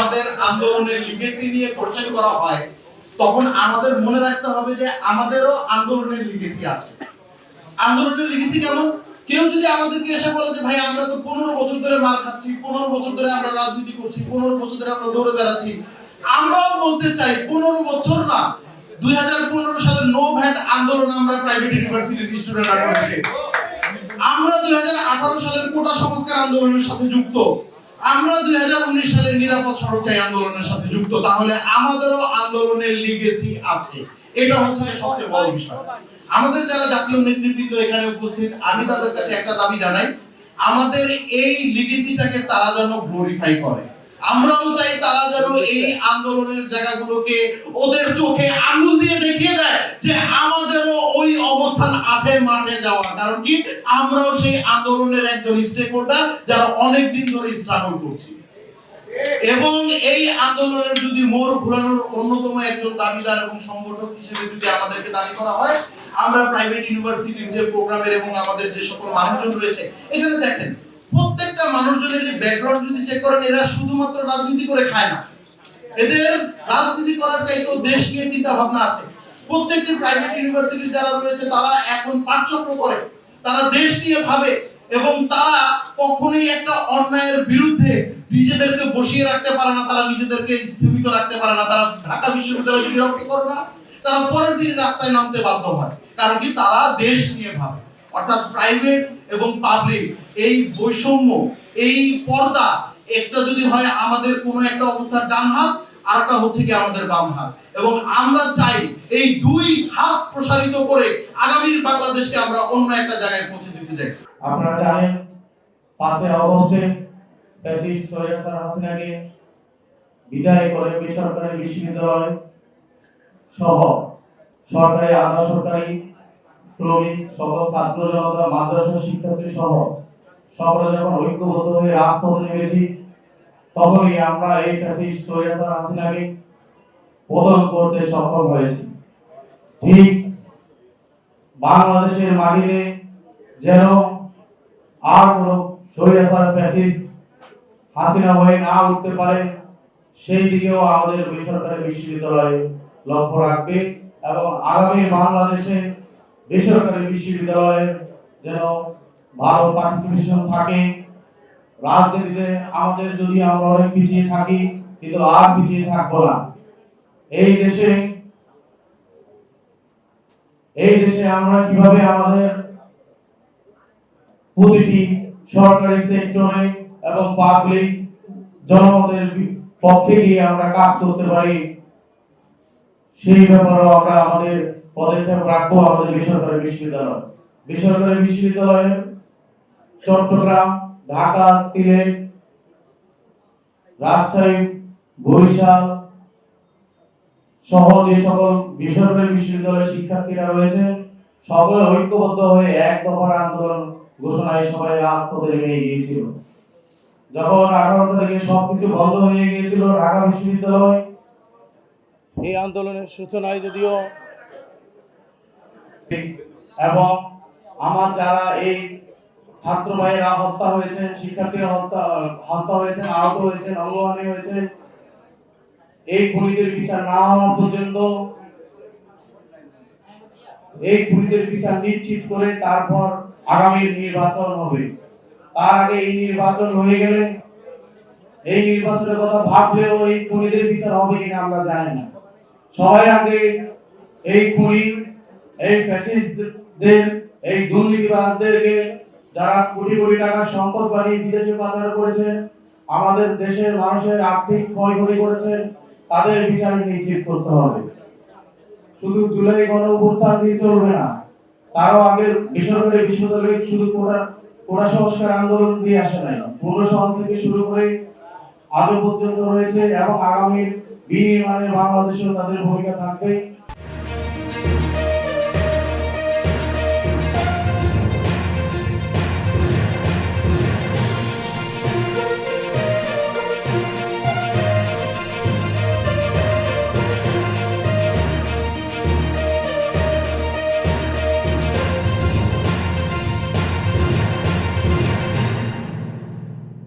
আমাদের আন্দোলনের লিগেসি নিয়ে কোশ্চেন করা হয়, তখন আমাদের মনে রাখতে হবে যে আমাদেরও আন্দোলনের লিগেসি আছে। আন্দোলনের লিগেসি কেমন? কেউ যদি আমাদেরকে এসে বলে যে, ভাই, আমরা তো পনেরো বছর ধরে মার খাচ্ছি, পনেরো বছর ধরে আমরা রাজনীতি করছি, পনেরো বছর ধরে আমরা দৌড়ে বেড়াচ্ছি। আমরাও বলতে চাই, পনেরো বছর না, দুই হাজার পনেরো সালে নো ভ্যাট আন্দোলন আমরা প্রাইভেট ইউনিভার্সিটির স্টুডেন্টরা করেছি। আমরা দুই হাজার আঠারো সালের কোটা সংস্কার আন্দোলনের সাথে যুক্ত। আমরা দুই হাজার উনিশ সালের নিরাপদ সড়ক চাই আন্দোলনের সাথে যুক্ত, তাহলে আমাদেরও আন্দোলনের লিগেসি আছে। এটা হচ্ছে সবচেয়ে বড় বিষয়। আমাদের যারা জাতীয় নেতৃবৃন্দ এখানে উপস্থিত, আমি তাদের কাছে একটা দাবি জানাই, আমাদের এই লিগেসিটাকে তারা যেন গ্লোরিফাই করে। আমরাও চাই তারা যেন এই আন্দোলনের জায়গাগুলোকে ওদের চোখে আঙুল দিয়ে দেখিয়ে দেয় যে আমাদেরও ওই অবস্থান আছে মাঠে যাওয়া কারণ কি? আমরাও সেই আন্দোলনের একজন স্টেক হোল্ডার যারা অনেক দিন ধরে স্ট্রাগল করছি। এবং এই আন্দোলনের যদি মোড় ঘোরানোর অন্যতম একজন দাবিদার এবং সংগঠক হিসেবে যদি আমাদেরকে দাবি করা হয় আমরা প্রাইভেট ইউনিভার্সিটির যে প্রোগ্রামের এবং আমাদের যে সকল মানুষজন রয়েছে এখানে দেখেন মানুষজনের ব্যাকগ্রাউন্ড যদি চেক করেন, এরা শুধুমাত্র রাজনীতি করে খায় না। এদের রাজনীতি করার চাইতেও দেশ নিয়ে চিন্তা ভাবনা আছে। প্রত্যেকটি প্রাইভেট যারা রয়েছে, তারা এখন পাঠচক্র করে। তারা দেশ নিয়ে ভাবে এবং তারা কখনোই একটা অন্যায়ের বিরুদ্ধে নিজেদেরকে বসিয়ে রাখতে পারে না, তারা নিজেদেরকে স্থিমিত রাখতে পারে না। তারা ঢাকা বিশ্ববিদ্যালয় করে না। তারা পরের দিন রাস্তায় নামতে বাধ্য হয়। কারণ কি? তারা দেশ নিয়ে ভাবে। অর্থাৎ প্রাইভেট এবং পাবলিক এই বৈষম্য, এই পর্দা একটা যদি হয় আমাদের কোনো একটা অবস্থার ডান হাত, আরেকটা হচ্ছে কি আমাদের বাম হাত। এবং আমরা চাই এই দুই হাত প্রসারিত করে আগামীর বাংলাদেশকে আমরা অন্য একটা জায়গায় পৌঁছে দিতে চাই। আপনারা জানেন, পাঁচই অগস্টে ফ্যাসিস্ট সৈয়দ হাসিনাকে বিদায় করে বেসরকারি বিশ্ববিদ্যালয় সহ সরকারি, আধা সরকারি শ্রমিক, সকল ছাত্র জনতা, মাদ্রাসা শিক্ষার্থী সহ সকলে যখন ঐক্যবদ্ধ হয়ে রাজপথে নেমেছি, তখনই আমরা এই সৈয়দ স্যার হাসিনাকে পতন করতে সক্ষম হয়েছি। ঠিক বাংলাদেশের মাটিতে যেন আর কোনো স্বৈরাচার ফ্যাসিস্ট হাসিনা হয়ে না উঠতে পারে, সেই দিকেও আমাদের বেসরকারি বিশ্ববিদ্যালয়ে লক্ষ্য রাখবে এবং আগামী বাংলাদেশে বেসরকারি বিশ্ববিদ্যালয়ের যেন ভালো পার্টিসিপেশন থাকে। রাজনীতিতে আমাদের যদি আমরা অনেক পিছিয়ে থাকি, কিন্তু আর পিছিয়ে থাকব না। এই দেশে এই দেশে আমরা কীভাবে আমাদের প্রতিটি সরকারি সেক্টরে এবং পাবলিক জনমতের পক্ষে গিয়ে আমরা কাজ করতে পারি, সেই ব্যাপারেও আমরা আমাদের পদক্ষেপ রাখব আমাদের বেসরকারি বিশ্ববিদ্যালয়। বেসরকারি বিশ্ববিদ্যালয়ে, চট্টগ্রাম, ঢাকা, সিলেট, রাজশাহী, বরিশাল সহ যে সকল বেসরকারি বিশ্ববিদ্যালয়ের শিক্ষার্থীরা রয়েছে, সকলে ঐক্যবদ্ধ হয়ে এক দফার আন্দোলন ঘোষণায় সবাই রাজপথে নেমে গিয়েছিল যখন আঠারো তারিখে সবকিছু বন্ধ হয়ে গিয়েছিল ঢাকা বিশ্ববিদ্যালয়, এই আন্দোলনের সূচনায় যদিও এবং আমার যারা এই ছাত্র ভাইয়েরা হত্যা হয়েছেন, শিক্ষার্থীরা হত্যা হয়েছেন, আহত হয়েছেন, অঙ্গহানি হয়েছে, এই খুনিদের বিচার না হওয়া পর্যন্ত এই খুনিদের বিচার নিশ্চিত করে তারপর আগামী নির্বাচন হবে। তার আগে এই নির্বাচন হয়ে গেলে, এই নির্বাচনের কথা ভাবলেও এই খুনিদের বিচার হবে কিনা আমরা জানি না। সবাই আগে এই খুনি এই ফ্যাসিস্টদের, এই দুর্নীতিবাজদেরকে যারা কোটি কোটি টাকার সম্পদ বানিয়ে বিদেশে পাচার করেছেন আমাদের দেশের মানুষের আর্থিক ক্ষয়ক্ষতি করেছেন তাদের বিচার নিশ্চিত করতে হবে। শুধু জুলাই গণ দিয়ে চলবে না, তারও আগে বেসরকারি বিশ্ববিদ্যালয়ে শুধু কোটা কোটা সংস্কার আন্দোলন দিয়ে আসে নাই। পৌরসভা থেকে শুরু করে আজও পর্যন্ত রয়েছে এবং আগামী বিনির্মাণে বাংলাদেশেও তাদের ভূমিকা থাকবে।